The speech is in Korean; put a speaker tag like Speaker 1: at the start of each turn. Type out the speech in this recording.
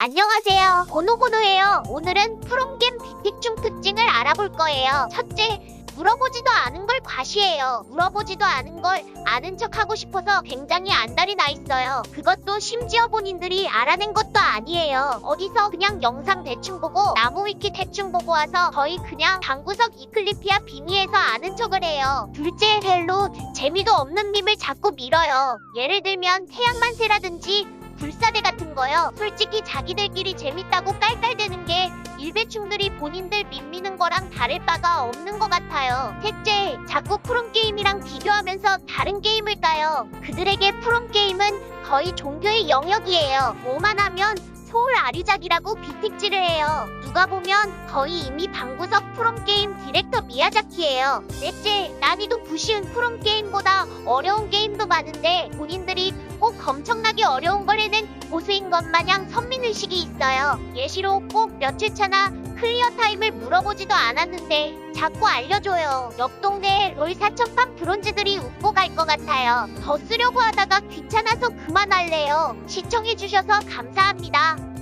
Speaker 1: 안녕하세요. 고노고노예요. 오늘은 프롬겜 비틱중 특징을 알아볼 거예요. 첫째, 물어보지도 않은 걸 과시해요. 물어보지도 않은 걸 아는 척 하고 싶어서 굉장히 안달이 나 있어요. 그것도 심지어 본인들이 알아낸 것도 아니에요. 어디서 그냥 영상 대충 보고 나무 위키 대충 보고 와서 거의 그냥 방구석 이클리피아 빙의해서 아는 척을 해요. 둘째, 헬로 재미도 없는 밈을 자꾸 밀어요. 예를 들면 태양만세라든지 불사대 같은 거요. 솔직히 자기들끼리 재밌다고 깔깔대는 게 일배충들이 본인들 밋미는 거랑 다를 바가 없는 것 같아요. 셋째, 자꾸 프롬게임이랑 비교하면서 다른 게임을 까요. 그들에게 프롬게임은 거의 종교의 영역이에요. 뭐만 하면 소울 아류작이라고 비틱질을 해요. 누가 보면 거의 이미 방구석 프롬게임 디렉터 미야자키예요. 넷째, 난이도 부쉬운 프롬 게임보다 어려운 게임도 많은데 본인들이 꼭 엄청나게 어려운 걸 해낸 고수인 것 마냥 선민의식이 있어요. 예시로 꼭 며칠 차나 클리어 타임을 물어보지도 않았는데 자꾸 알려줘요. 옆 동네에 롤 4천판 브론즈들이 웃고 갈 것 같아요. 더 쓰려고 하다가 귀찮아서 그만할래요. 시청해주셔서 감사합니다.